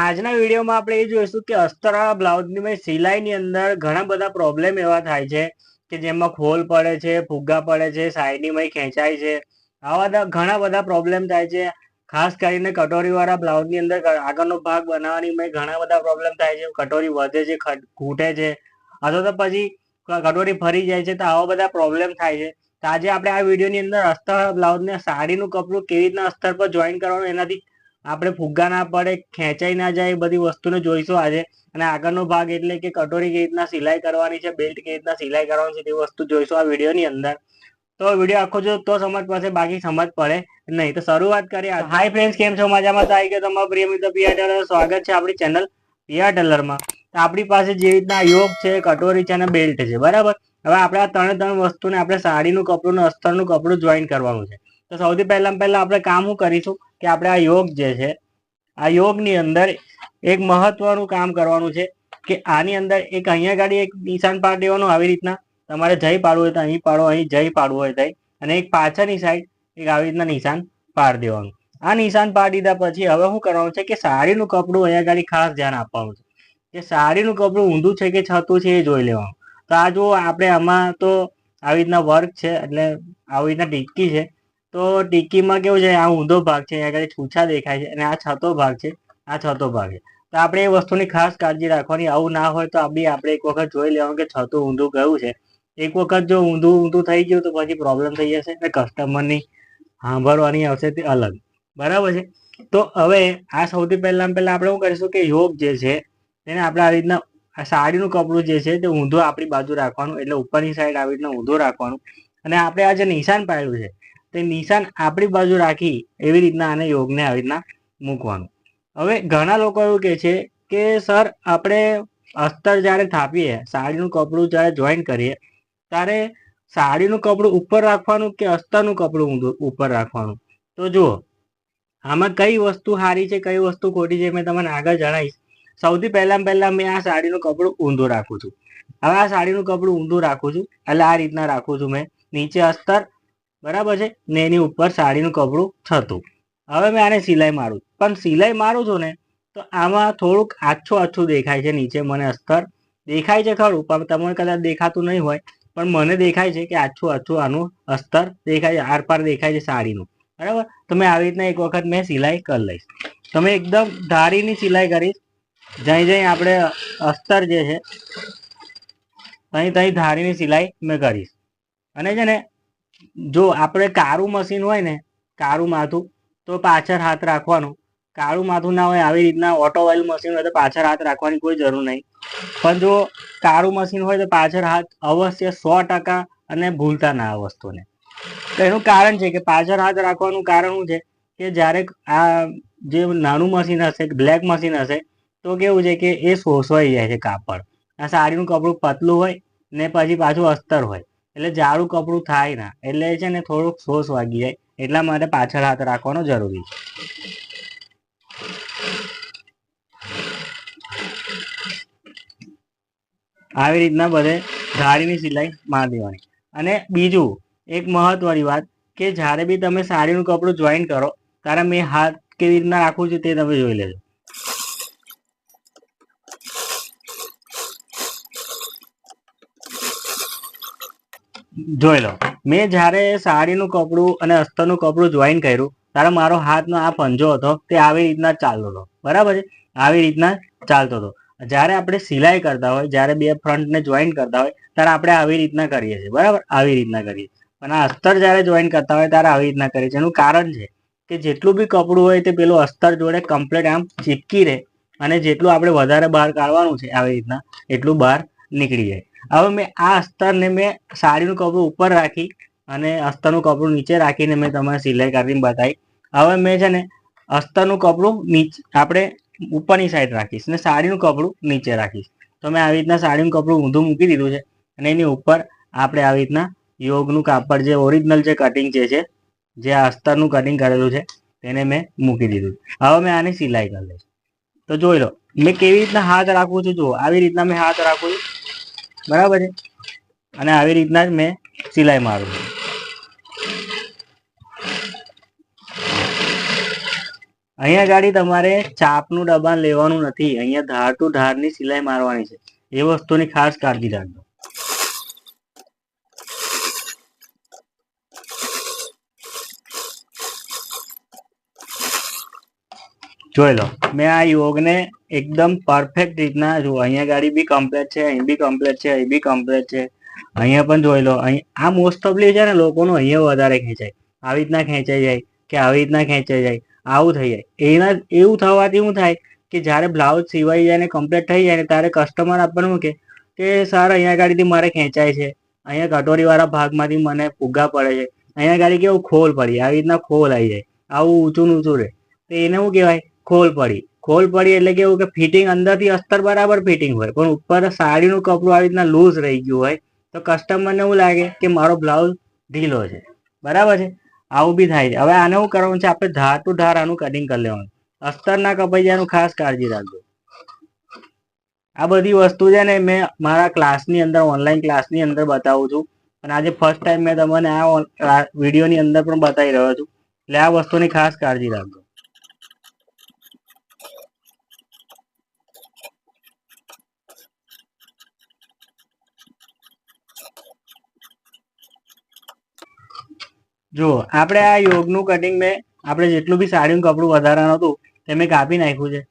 આજના વિડીયોમાં આપણે એ જોઈશું કે અસ્તરા બ્લાઉઝની સિલાઈની અંદર ઘણા બધા પ્રોબ્લેમ એવા થાય છે કે જેમાં ખોલ પડે છે, ફુગ્ગા પડે છે, સાઈડની ખેંચાય છે. આવા ઘણા બધા પ્રોબ્લેમ થાય છે. ખાસ કરીને કટોરીવાળા બ્લાઉઝની અંદર આગળનો ભાગ બનાવવાની ઘણા બધા પ્રોબ્લેમ થાય છે. કટોરી વધે છે ખટ- છે. અથવા તો પછી કટોરી ફરી જાય છે. તો આવા બધા પ્રોબ્લેમ થાય છે. તો આજે આપણે આ વિડીયોની અંદર અસ્તર બ્લાઉઝને સાડીનું કપડું કેવી રીતના અસ્તર પર જોઈન કરવાનું એનાથી આપણે ફુગ્ગા ના પડે, ખેંચાઈ ના જાય એ બધી વસ્તુને જોઈશું આજે. અને આગળનો ભાગ એટલે કે કટોરી કેવી રીતના સિલાઈ કરવાની છે, બેલ્ટ કેવી રીતના સિલાઈ કરવાની છે તે વસ્તુ જોઈશું આ વિડીયોની અંદર. તો વીડિયો આખો જો, તો સમજ પડશે બાકી સમજ પડે. નહીં તો શરૂઆત કરીએ હાય ફ્રેન્ડ્સ કેમ છો? મજામાં? તો આવી ગયો તમારા પ્રિય મિત્ર પિયા ટેલર. સ્વાગત છે આપણી ચેનલ પિયા ટેલરમાં. આપણી પાસે જે રીતના યોગ છે, કટોરી છે અને બેલ્ટ છે, બરાબર? હવે આપણે આ ત્રણે ત્રણ વસ્તુને આપણે સાડીનું કપડું અસ્તરનું કપડું જોઈન કરવાનું છે. તો સૌથી પહેલા પહેલા આપણે કામ શું કરીશું? કે આપણે આ યોગ જે છે, આ યોગની અંદર એક મહત્વનું કામ કરવાનું છે કે આની અંદર એક અહીંયા ગાડી એક નિશાન પાડી દેવાનું આવી રીતના. તમારે જય પાડવું હોય તો અહીં પાડો, અહીં જય પાડવું હોય તો અહીં. અને એક પાછળની સાઈડ એક આવી રીતના નિશાન પાડી દેવાનું. આ નિશાન પાડી દીધા પછી હવે શું કરવાનું છે કે સાડીનું કપડું અહીંયા ગાડી ખાસ ધ્યાન આપવાનું છે. કે સાડીનું કપડું ઊંધું છે કે છતું છે એ જોઈ લેવાનું. તો આ જો આપણે આમાં તો આવી રીતના વર્ક છે, એટલે આવી રીતના ટીકી છે. તો ટીકીમાં કેવું છે? આ ઊંધો ભાગ છે, અહીંયા છૂછા દેખાય છે અને આ છતો ભાગ છે, આ છતો ભાગ છે. તો આપણે એ વસ્તુની ખાસ કાળજી રાખવાની, આવું ના હોય તો બી આપણે એક વખત જોઈ લેવાનું કે છતું ઊંધું કયું છે. એક વખત જો ઊંધું ઊંધું થઈ ગયું તો પછી પ્રોબ્લેમ થઈ જશે અને કસ્ટમરની સાંભળવાની આવશે તે અલગ. બરાબર છે? તો હવે આ સૌથી પહેલા પહેલા આપણે શું કરીશું કે યોગ જે છે, તેને આપણે આ રીતના સાડીનું કપડું જે છે તે ઊંધું આપણી બાજુ રાખવાનું, એટલે ઉપરની સાઈડ આવી રીતના ઊંધું રાખવાનું. અને આપણે આ જે નિશાન પાડ્યું છે તે નિશાન આપણી બાજુ રાખી એવી રીતના આને યોગને આવી રીતના મૂકવાનું. હવે ઘણા લોકો એવું કહે છે કે, સર, આપણે અસ્તર જ્યારે થાપીએ, સાડીનું કપડું જ્યારે જોઈન કરીએ, ત્યારે સાડીનું કપડું ઉપર રાખવાનું કે અસ્તરનું કપડું ઉપર રાખવાનું? તો જુઓ, આમાં કઈ વસ્તુ સારી છે, કઈ વસ્તુ ખોટી છે, મેં તમને આગળ જણાવીશ. સૌથી પહેલા પહેલા મેં આ સાડીનું કપડું ઊંધું રાખું છું. હવે આ સાડીનું કપડું ઊંધું રાખું છું, એટલે આ રીતના રાખું છું મેં. નીચે અસ્તર બરાબર છે? ને એની ઉપર સાડીનું કપડું થતું. હવે મેં આને સિલાઈ મારું પણ સિલાઈ મારું છું ને, તો આમાં થોડુંક આછું આછું દેખાય છે, નીચે મને અસ્તર દેખાય છે ખરું, પણ તમને કદાચ દેખાતું નહીં હોય, પણ મને દેખાય છે કે આછું આછું આનું અસ્તર દેખાય છે, આરપાર દેખાય છે સાડીનું. બરાબર? તો મેં આવી રીતના એક વખત મેં સિલાઈ કરી લઈશ. તમે એકદમ ધારીની સિલાઈ કરીશ. જઈ જઈ આપણે અસ્તર જે છે તહીં તહીં ધારીની સિલાઈ મેં કરીશ. અને છે ને જો આપણે કાળું મશીન હોય ને કાળું માથું, તો પાછળ હાથ રાખવાનું. કાળું માથું ના હોય આવી રીતના ઓટોવાઇલ મશીન હોય તો પાછળ હાથ રાખવાની કોઈ જરૂર નહીં. પણ જો કાળું મશીન હોય તો પાછળ હાથ અવશ્ય સો ટકા અને ભૂલતા ના આ વસ્તુને. તો એનું કારણ છે કે પાછળ હાથ રાખવાનું કારણ શું છે કે જ્યારે આ જે નાનું મશીન હશે બ્લેક મશીન હશે, તો કેવું છે કે એ શોષવાઈ જાય છે કાપડ. આ સાડીનું કપડું પતલું હોય ને પછી પાછું અસ્તર હોય. એટલે જાડું કપડું થાય ના. એટલે છે ને થોડુંક શોષ વાગી જાય. એટલા માટે પાછળ હાથ રાખવાનો જરૂરી છે. આવી રીતના બધે સાડીની સિલાઈ મારી દેવાની. અને બીજું, એક મહત્વની વાત કે જ્યારે બી તમે સાડીનું કપડું જોઈન કરો ત્યારે મેં હાથ કેવી રીતના રાખું છું તે તમે જોઈ લેજો. જોઈ લો. મેં જ્યારે સાડીનું કપડું અને અસ્તરનું કપડું જોઈન કર્યું, ત્યારે મારો હાથનો આ પંજો હતો, તે આવી રીતના ચાલતો હતો. બરાબર છે? આવી રીતના ચાલતો હતો. જ્યારે આપણે સિલાઈ કરતા હોય, જ્યારે બે ફ્રન્ટને જોઈન કરતા હોય, ત્યારે આપણે આવી રીતના કરીએ છીએ. બરાબર? આવી રીતના કરીએ પણ આ અસ્તર જ્યારે જોઈન કરતા હોય, ત્યારે આવી રીતના કરીએ છીએ. એનું કારણ છે કે જેટલું બી કપડું હોય, તે પેલું અસ્તર જોડે કમ્પ્લીટ આમ ચીપકી રહે અને જેટલું આપણે વધારે બહાર કાઢવાનું છે, આવી રીતના, એટલું બહાર નીકળી જાય. હવે મેં આ અસ્તરને મેં સાડીનું કપડું ઉપર રાખી અને અસ્તરનું કપડું નીચે રાખીને મેં તમારે સિલાઈ કરીને બતાવી. હવે મેં છે ને અસ્તરનું કપડું નીચે આપણે ઉપરની સાઈડ રાખીશ ને સાડીનું કપડું નીચે રાખીશ. તો મેં આવી રીતના સાડીનું કપડું ઊંધું મૂકી દીધું છે અને એની ઉપર આપણે આવી રીતના યોગનું કાપડ જે ઓરિજિનલ જે કટિંગ જે છે, જે આ અસ્તરનું કટિંગ કરેલું છે, તેને મેં મૂકી દીધું. હવે મેં આની સિલાઈ કરી લઈશ. તો જોઈ લો, મેં કેવી રીતના હાથ રાખું છું જુઓ, આવી રીતના મેં હાથ રાખું છું. બરાબર છે? અને આવી રીતના જ મેં સિલાઈ મારું. અહીંયા ગાડી તમારે ચાપનું દબાણ લેવાનું નથી. અહીંયા ધાર ટુ ધારની સિલાઈ મારવાની છે. એ વસ્તુની ખાસ કાળજી રાખજો. જોઈ લો. મેં આ યોગને એકદમ પરફેક્ટ રીતના જો અહીંયા ગાડી બી કમ્પ્લેટ છે, અહીં બી કમ્પ્લેટ છે, અહીં બી કમ્પ્લેટ છે. અહીંયા પણ જોઈ લો, અહીં આ મોસ્ટ ઓફલી છે ને લોકોનું અહીંયા વધારે ખેંચાય. આવી રીતના ખેંચાઈ જાય કે આવી રીતના ખેંચાઈ જાય. આવું થઈ જાય. એના એવું થવાથી શું થાય કે જ્યારે બ્લાઉઝ સિવાઈ જાય ને કમ્પ્લીટ થઈ જાય ને ત્યારે કસ્ટમર આપણને શું કે કે સર, અહીંયા ગાડીથી મારે ખેંચાય છે. અહીંયા કટોરીવાળા ભાગમાંથી મને ફુગ્ગા પડે છે. અહીંયા ગાડી કેવું ખોલ પડી. આવી રીતના ખોલ આવી જાય. આવું ઊંચું ઊંચું રહે. તો એને શું કહેવાય? ખોલ પડી. ખોલ પડી એટલે કેવું કે ફિટિંગ અંદરથી અસ્તર બરાબર ફિટિંગ હોય. પણ ઉપર સાડીનું કપડું આવી રીતના લૂઝ રહી ગયું હોય, તો કસ્ટમરને એવું લાગે કે મારો બ્લાઉઝ ઢીલો છે. બરાબર છે? આવું બી થાય છે. હવે આને શું કરવાનું છે? આપણે ધાર ટુ ધાર આનું કટિંગ કરી લેવાનું. અસ્તર ના કપાઈ જવાનું ખાસ કાળજી રાખજો. આ બધી વસ્તુ છે ને મેં મારા ક્લાસની અંદર ઓનલાઈન ક્લાસની અંદર બતાવું છું. અને આજે ફર્સ્ટ ટાઈમ મેં તમને આ વિડીયોની અંદર પણ બતાવી રહ્યો છું. એટલે આ વસ્તુની ખાસ કાળજી રાખજો. જુઓ, આપણે આ યોગનું કટિંગ મેં, આપણે જેટલું બી સાડીનું કપડું વધારાનું હતું, તે મેં કાપી નાખ્યું છે.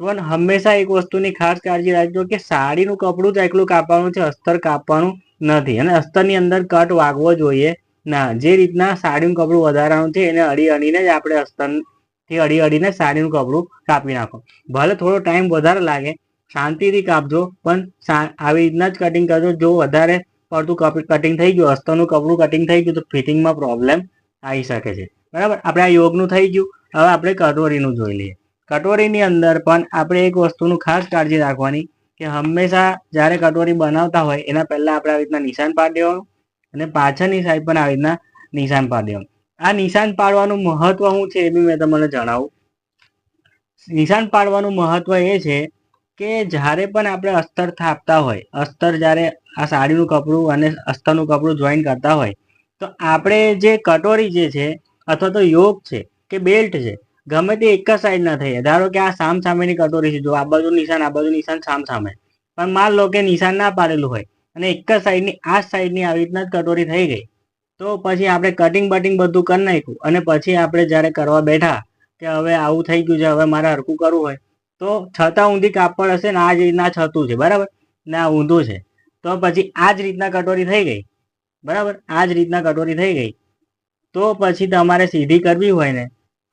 પણ હંમેશા એક વસ્તુની ખાસ કાળજી રાખજો કે સાડીનું કપડું જ એકલું કાપવાનું છે, અસ્તર કાપવાનું નથી. અને અસ્તરની અંદર કટ વાગવો જોઈએ ના. જે રીતના સાડીનું કપડું વધારાનું છે, એને અડી અડીને જ આપણે અસ્તરથી અડી અડીને સાડીનું કપડું કાપી નાખો. ભલે થોડો ટાઈમ વધારે લાગે, શાંતિથી કાપજો, પણ આવી રીતના જ કટિંગ કરજો. જો વધારે પડતું કટિંગ થઈ ગયું અસ્તરનું કપડું કટિંગ થઈ ગયું, તો ફિટિંગમાં પ્રોબ્લેમ આવી શકે છે. બરાબર? આપણે આ યોગનું થઈ ગયું. હવે આપણે કટોરીનું જોઈ લઈએ. કટોરીની અંદર પણ આપણે એક વસ્તુનું ખાસ કાળજી રાખવાની કે હંમેશા જ્યારે કટોરી બનાવતા હોય, એના પહેલાં આપણે આવી રીતના નિશાન પાડી દેવાનું અને પાછળની સાઈડ પણ આવી રીતના નિશાન પાડી દેવાનું. આ નિશાન પાડવાનું મહત્વ શું છે એ બી મેં તમને જણાવું. નિશાન પાડવાનું મહત્વ એ છે કે જ્યારે પણ આપણે અસ્તર થાપતા હોય, અસ્તર જ્યારે આ સાડીનું કપડું અને અસ્તરનું કપડું જોઈન કરતા હોય, તો આપણે જે કટોરી જે છે અથવા તો યોગ છે કે બેલ્ટ છે, ગમે તે એક જ સાઈડ ના થઈ ધારો કે આ સામ સામેની કટોરી છે, જો આ બાજુ નિશાન, આ બાજુ નિશાન સામ સામે પણ માન લો કે નિશાન ના પાડેલું હોય અને એક જ સાઈડની આ સાઈડની આવી રીતના જ કટોરી થઈ ગઈ. તો પછી આપણે કટિંગ બટિંગ બધું કરી નાખ્યું અને પછી આપણે જ્યારે કરવા બેઠા કે હવે આવું થઈ ગયું છે, હવે મારે હરકું કરવું હોય તો છતાં ઊંધી કાપડ હશે ને આ જ રીતના છતું છે, બરાબર? ને આ ઊંધું છે. તો પછી આ જ રીતના કટોરી થઈ ગઈ, બરાબર? આ જ રીતના કટોરી થઈ ગઈ. તો પછી તમારે સીધી કરવી હોય ને,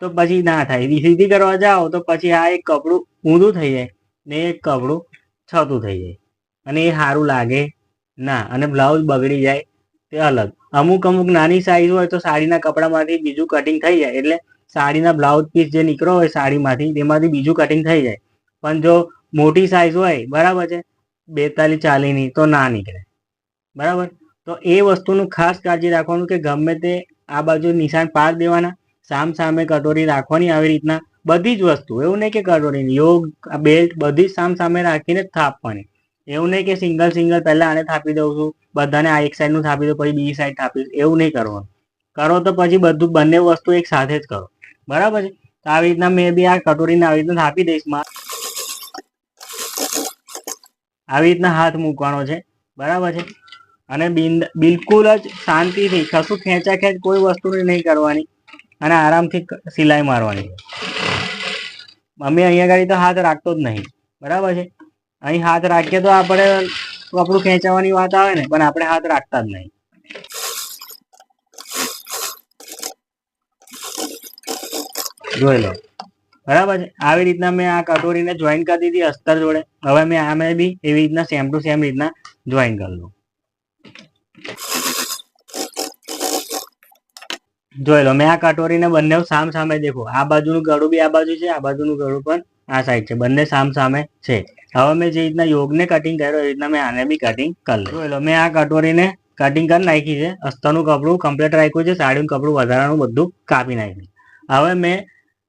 તો પછી ના થાય. સીધી કરવા જાઓ તો પછી આ એક કપડું ઊંધું થઈ જાય ને એક કપડું છતું થઈ જાય. અને એ સારું લાગે ના, અને બ્લાઉઝ બગડી જાય તે અલગ. અમુક અમુક નાની સાઈઝ હોય તો સાડીના કપડામાંથી બીજું કટિંગ થઈ જાય એટલે સાડીના બ્લાઉઝ પીસ જે નીકળો હોય સાડીમાંથી, તેમાંથી બીજું કટિંગ થઈ જાય. પણ જો મોટી સાઈઝ હોય, બરાબર છે? બેતાલીસ ચાલીની, તો ના નીકળે. બરાબર? તો એ વસ્તુનું ખાસ કાળજી રાખવાનું કે ગમે તે આ બાજુ નિશાન પાર દેવાના, સામ સામે કટોરી રાખવાની આવી રીતના બધી જ વસ્તુ. એવું નહીં કે કટોરીની, યોગ બેલ્ટ બધી જ સામ સામે રાખીને થાપવાની. એવું નહીં કે સિંગલ સિંગલ પહેલા આને થાપી દઉં છું, બધાને આ એક સાઈડનું થાપી દઉં, પછી બીજી સાઈડ થાપી એવું નહીં કરવાનું. કરો તો પછી બધું બંને વસ્તુ એક સાથે જ કરો. બરાબર છે? તો આવી રીતના મેં બી આ કટોરીને આવી રીતના થાપી દઈશ આવી રીતના હાથ મૂકવાનો છે. બરાબર છે? અને બિલકુલ જ શાંતિથી, કશું ખેંચા ખેંચ કોઈ વસ્તુની નહીં કરવાની અને આરામથી સિલાઈ મારવાની. અમે અહીંયા ગાડી તો હાથ રાખતો જ નહીં. બરાબર છે? અહીં હાથ રાખીએ તો આપણે કપડું ખેંચાવાની વાત આવે ને, પણ આપણે હાથ રાખતા જ નહીં. જોઈ લો. બરાબર છે? આવી રીતના મેં આ કટોરીને જોઈન કરી દીધી અસ્તર જોડે. હવે મેં આમે બી એવી રીતના સેમ ટુ સેમ રીતના જોઈન કરી લઉં. જોઈ લો, મેં આ કટોરીને બંને સામ સામે દેખો. આ બાજુનું ગળું બી આ બાજુ છે, આ બાજુનું ગળું પણ આ સાઈડ છે. બંને સામ સામે છે. હવે મેં જે રીતના યોગને કટિંગ કર્યો, એ રીતના મેં આને બી કટિંગ કરી જોઈ લો, મેં આ કટોરીને કટિંગ કરી નાખી છે. અસ્તરનું કપડું કમ્પ્લીટ રાખ્યું છે, સાડીનું કપડું વધારાનું બધું કાપી નાખ્યું હવે મેં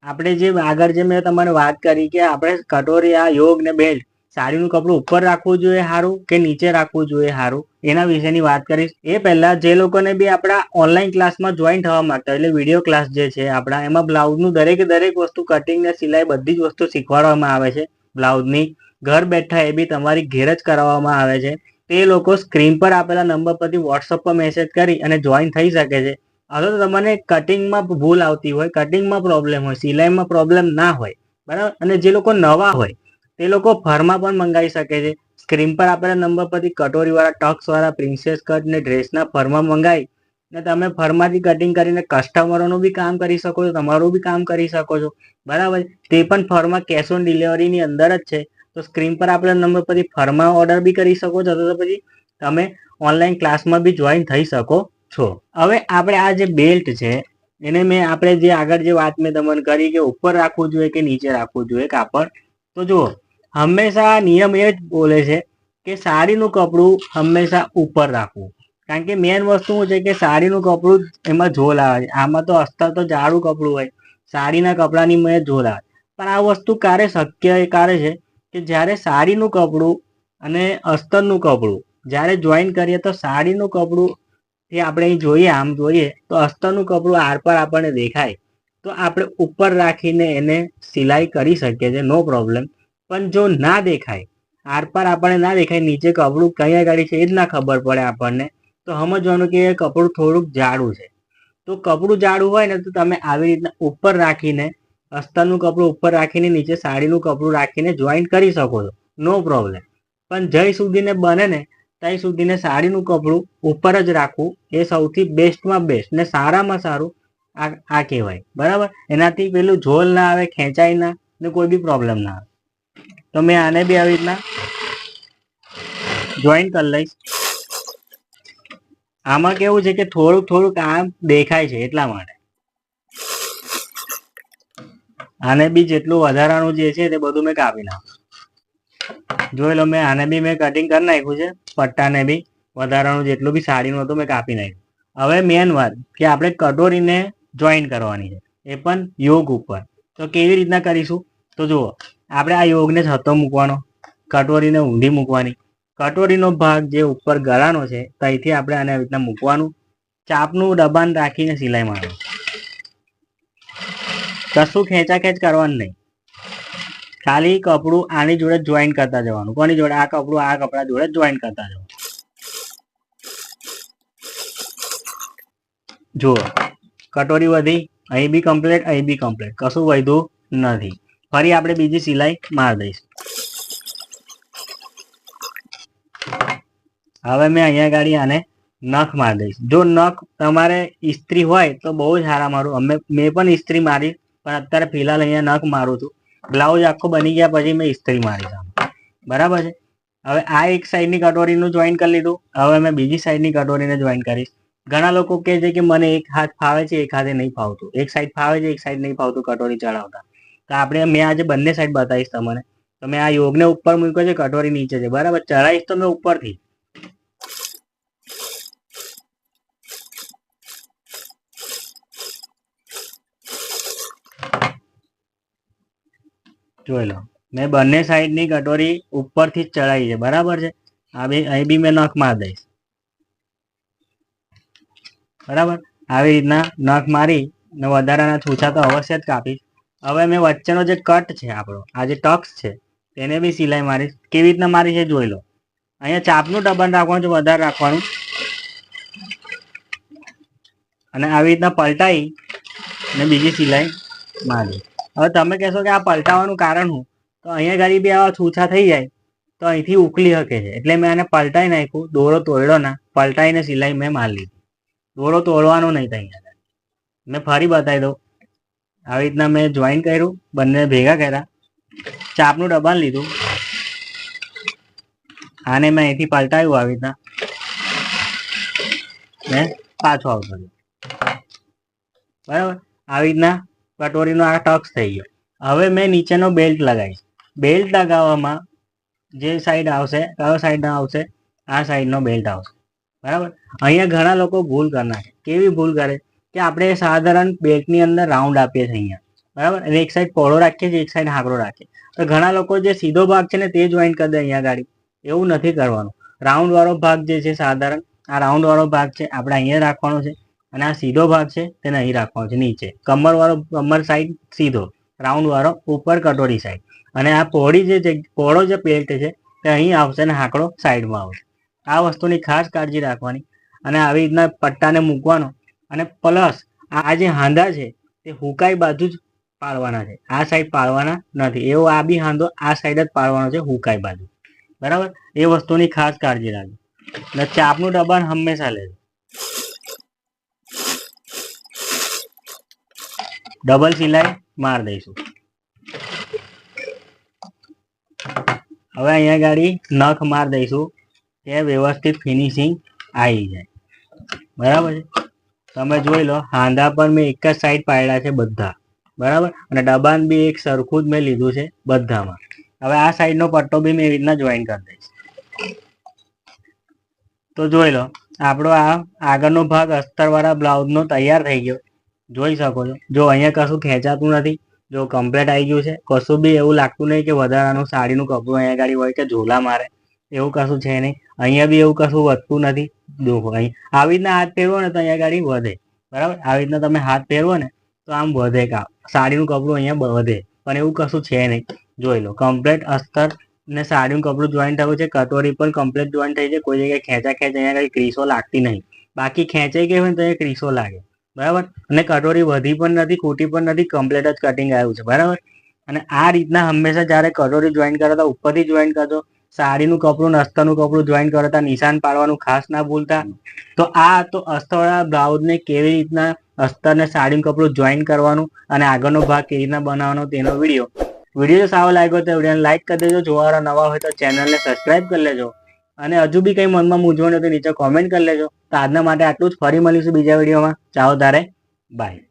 આપણે જે આગળ જે મેં તમારે વાત કરી કે આપણે કટોરી, આ યોગ ને બેલ્ટ સાડીનું કપડું ઉપર રાખવું જોઈએ સારું કે નીચે રાખવું જોઈએ સારું એના વિશેની વાત કરીશ. એ પહેલા જે લોકોને બી આપણા ઓનલાઈન ક્લાસમાં જોઈન થવા માંગતા એટલે વીડિયો ક્લાસ જે છે આપણા, એમાં બ્લાઉઝનું દરેક દરેક વસ્તુ કટિંગ ને સિલાઈ બધી જ વસ્તુ શીખવાડવામાં આવે છે. બ્લાઉઝની ઘર બેઠા એ બી તમારી ઘેર જ કરાવવામાં આવે છે. તે લોકો સ્ક્રીન પર આપેલા નંબર પરથી વોટ્સઅપ પર મેસેજ કરી અને જોઈન થઈ શકે છે. હવે તમને કટિંગમાં ભૂલ આવતી હોય કટિંગમાં પ્રોબ્લેમ હોય, સિલાઈમાં પ્રોબ્લેમ ના હોય, બરાબર? અને જે લોકો નવા હોય, તે લોકો ફરમાં પણ મંગાવી શકે છે. સ્ક્રીન પર આપેલા નંબર પરથી કટોરીવાળા, ટક્સવાળા પ્રિન્સેસ કટ ને ડ્રેસના ફરમાં મંગાવી ને તમે ફરમાંથી કટિંગ કરીને કસ્ટમરોનું બી કામ કરી શકો છો, તમારું બી કામ કરી શકો છો, બરાબર? તે પણ ફરમાં કેશ ઓન ડિલિવરીની અંદર જ છે. તો સ્ક્રીન પર આપેલા નંબર પરથી ફરમાં ઓર્ડર બી કરી શકો છો, તો પછી તમે ઓનલાઈન ક્લાસમાં બી જોઈન થઈ શકો. છો. હવે આપણે આ જે બેલ્ટ છે, એને મેં આપણે જે આગળ જે વાત મેં તમને કરી કે ઉપર રાખવું જોઈએ કે નીચે રાખવું જોઈએ કાપડ? તો જુઓ, હંમેશા નિયમ એ જ બોલે છે કે સાડીનું કપડું હંમેશા ઉપર રાખવું. કારણ કે મેન વસ્તુ શું છે કે સાડીનું કપડું એમાં ઝોલ આવે છે. આમાં તો અસ્તર તો જાડું કપડું હોય. સાડીના કપડાની મેં ઝોલ આવે પણ આ વસ્તુ ક્યારે શક્ય એ કારે છે કે જ્યારે સાડીનું કપડું અને અસ્તરનું કપડું જ્યારે જોઈન કરીએ તો સાડીનું કપડું એ આપણે જોઈએ, આમ જોઈએ, તો અસ્તરનું કપડું આર પર આપણને દેખાય. તો આપણે ઉપર રાખીને એને સિલાઈ કરી શકીએ છીએ, નો પ્રોબ્લેમ પણ જો ના દેખાય, આર પર આપણને ના દેખાય, નીચે કપડું કયા ગાડી છે એ જ ના ખબર પડે આપણને. તો સમજવાનું કે એ કપડું થોડુંક જાડું છે. તો કપડું જાડું હોય ને તો તમે આવી રીતના ઉપર રાખીને અસ્તરનું કપડું ઉપર રાખીને, નીચે સાડીનું કપડું રાખીને જોઈન કરી શકો છો. નો પ્રોબ્લેમ પણ જય સુધીને બને ને ત્યાં સુધીને સાડીનું કપડું ઉપર જ રાખવું એ સૌથી બેસ્ટમાં બેસ્ટ ને સારામાં સારું આ આ કહેવાય. બરાબર? એનાથી પેલું ઝોલ ના આવે ખેંચાય ના ને કોઈ બી પ્રોબ્લેમ ના આવે. તો મેં આને બી આવી રીતના જોઈન કરી લઈશ. આમાં કેવું છે કે થોડુંક થોડુંક આમ દેખાય છે એટલા માટે. આને બી જેટલું વધારાનું જે છે તે બધું મેં કાપી નાખ્યું જોઈ લો, મેં આને બી મેં કટિંગ કરી નાખ્યું છે, પટ્ટાને બી. વધારાનું જેટલું બી સાડીનું હતું, મેં કાપી નાખ્યું. હવે મેન વાત કે આપણે કટોરીને જોઈન કરવાની છે, એ પણ યોગ ઉપર. તો કેવી રીતના કરીશું? તો જુઓ, આપણે આ યોગને હતો મૂકવાનો, કટોરીને ઊંધી મૂકવાની. કટોરીનો ભાગ જે ઉપર ગળાનો છે ત્યાંથી આપણે આને આવી રીતના મૂકવાનું. ચાપનું દબાણ રાખીને સિલાઈ મારવાનું. કશું ખેંચાખેંચ કરવાનું નહીં. ખાલી કપડું આની જોડે જોઈન કરતા જવાનું. કોની જોડે? આ કપડું, આ કપડા જોડે જોઈન કરતા જવાનું. જુઓ, કટોરી વધી, અહીં બી કમ્પ્લીટ અહીં બી કમ્પ્લીટ કશું વધ્યું નથી. ફરી આપણે બીજી સિલાઈ માર દઈશ. હવે મેં અહીંયા ગાડી આને નખ માર દઈશ. જો નખ તમારે ઇસ્ત્રી હોય તો બહુ જ સારા મારું. અમે, મેં પણ ઇસ્ત્રી મારી, પણ અત્યારે ફિલહાલ અહીંયા નખ મારું છું. બ્લાઉઝ આખો બની ગયા પછી મેં ઇસ્ત્રી મારી બરાબર છે? હવે આ એક સાઈડની કટોરીનું જોઈન કરી લીધું. હવે મેં બીજી સાઈડની કટોરીને જોઈન કરીશ. ઘણા લોકો કહે છે કે મને એક હાથ ફાવે છે, એક હાથે નહીં ફાવતું. એક સાઈડ ફાવે છે, એક સાઈડ નહીં ફાવતું કટોરી ચડાવતા. તો આપણે મેં આજે બંને સાઈડ બતાવીશ તમને. તો મેં આ યોગને ઉપર મૂક્યો છે, કટોરી નીચે છે. બરાબર? ચડાવીશ તો મેં ઉપરથી. જોઈ લો. મેં બંને સાઈડની કટોરી ઉપરથી જ ચડાવી છે. બરાબર છે? આ બી અહીં બી મેં નખ માર દઈશ. બરાબર? આવી રીતના નખ મારી ને વધારાના છૂછા તો અવશ્ય જ કાપીશ. હવે મેં વચ્ચેનો જે કટ છે આપણો, આ જે ટક્સ છે, તેને બી સિલાઈ મારીશ. કેવી રીતના મારી છે જોઈ લો. અહીંયા ચાપનું ડબલ રાખવાનું છે, વધારે રાખવાનું. અને આવી રીતના પલટાઈ ને બીજી સિલાઈ મારી. હવે તમે કહેશો કે આ પલટાવાનું કારણ શું? તો અહીંયા ગરીબી આવા છૂછા થઈ જાય, તો અહીંથી ઉકલી શકે છે. એટલે મેં આને પલટાઈ નાખ્યું, દોરો તોડ્યો ના, પલટાઈને સિલાઈ મેં મારી લીધી. દોરો તોડવાનો નહીં ત્યાં મેં ફરી બતાવી દઉં. આવી રીતના મેં જોઈન કર્યું, બંને ભેગા કર્યા. ચાપનું દબાણ લીધું. આને મેં અહીંથી પલટાવ્યું આવી રીતના. મેં પાછો આવતો બરાબર? આવી રીતના કટોરીનો આ ટક્સ થઈ ગયો. હવે મેં નીચેનો બેલ્ટ લગાવીશ બેલ્ટ લગાવવામાં જે સાઈડ આવશે, કયો સાઈડનો આવશે? આ સાઈડનો બેલ્ટ આવશે. બરાબર? અહીંયા ઘણા લોકો ભૂલ કરી નાખે. કેવી ભૂલ કરે? કે આપણે સાધારણ બેલ્ટની અંદર રાઉન્ડ આપીએ છીએ અહીંયા. બરાબર? અને એક સાઈડ પહોળો રાખીએ છીએ, એક સાઈડ હાકડો રાખીએ. તો ઘણા લોકો જે સીધો ભાગ છે ને તે જોઈન કરી દે અહીંયા ગાડી. એવું નથી કરવાનું. રાઉન્ડ વાળો ભાગ જે છે સાધારણ, આ રાઉન્ડ વાળો ભાગ છે, આપણે અહીંયા રાખવાનો છે. અને આ સીધો ભાગ છે, તેને અહીં રાખવાનો છે, નીચે. કમર વાળો કમર સાઈડ સીધો રાઉન્ડ વાળો ઉપર કટોરી સાઈડ અને આ પહોળી જે પહોળો જે પેલ્ટ છે, તે અહીં આવશે અને હાંકડો સાઈડમાં આવશે. આ વસ્તુની ખાસ કાળજી રાખવાની અને આવી રીતના પટ્ટાને મૂકવાનો અને પ્લસ આ જે હાંધા છે, તે હુકાઈ બાજુ જ પાડવાના છે. આ સાઈડ પાડવાના નથી. એવો આ બી હાંધો આ સાઈડ જ પાડવાનો છે, હુકાઈ બાજુ. બરાબર? એ વસ્તુની ખાસ કાળજી રાખજો. ચાપનું દબાણ હંમેશા લેજો. ડબલ સિલાઈ માર દઈશું. હવે અહીંયા ગાડી નખ માર દઈશું. તે વ્યવસ્થિત ફિનિશિંગ આવી જાય. બરાબર છે? તમે જોઈ લો, હાંધા પર મેં એક જ સાઈડ પાડ્યા છે બધા. બરાબર? અને દબાણ બી એક સરખું જ મેં લીધું છે બધામાં. હવે આ સાઈડનો પટ્ટો બી મેં એવી રીતના જોઈન કરી દઈશ. તો જોઈ લો, આપણો આ આગળનો ભાગ અસ્તરવાળા બ્લાઉઝનો તૈયાર થઈ ગયો. જોઈ શકો છો. જો અહીંયા કશું ખેંચાતું નથી, જો કમ્પ્લેટ આવી ગયું છે, કશું બી એવું લાગતું નહીં કે વધારાનું સાડીનું કપડું અહીંયા ગાડી હોય કે ઝોલા મારે. એવું કશું છે નહીં. અહીંયા બી એવું કશું વધતું નથી. જો અહીં આવી રીતના હાથ ફેરવો ને તો અહીંયા ગાડી વધે. બરાબર? આવી રીતના તમે હાથ ફેરવો ને તો આમ વધે કા સાડીનું કપડું અહીંયા વધે. પણ એવું કશું છે નહીં. જોઈ લો. કમ્પ્લેટ અસ્તર ને સાડીનું કપડું જોઈન થયું છે. કટોરી પણ કમ્પ્લેટ જોઈન થઈ છે. કોઈ જગ્યાએ ખેંચા ખેંચ અહીંયા કઈ ક્રીસો લાગતી નહીં. બાકી ખેંચાઈ ગઈ હોય ને તો એ ક્રીસો લાગે. બરાબર? અને કટોરી વધી પણ નથી, ખૂટી પણ નથી કમ્પ્લીટ જ કટિંગ આવ્યું છે, બરાબર? અને આ રીતના હંમેશા જ્યારે કટોરી જોઈન કરો ઉપરથી જોઈન કરજો. સાડીનું કપડું અસ્તરનું કપડું જોઈન કરો નિશાન પાડવાનું ખાસ ના ભૂલતા. તો આ તો અસ્તરવાળા બ્લાઉઝને કેવી રીતના અસ્તર ને સાડીનું કપડું જોઈન કરવાનું અને આગળનો ભાગ કેવી રીતના બનાવવાનો તેનો વીડિયો. વીડિયો સારો લાગ્યો તો વિડીયોને લાઈક કરી દેજો. જોવાવાળા નવા હોય તો ચેનલને સબસ્ક્રાઇબ કરી લેજો. અને હજુ બી કંઈ મનમાં મૂંઝવણ હોય તો નીચે કોમેન્ટ કરી લેજો. તો આજના માટે આટલું જ. ફરી મળીશું બીજા વિડીયોમાં. ચાલો તારે. બાય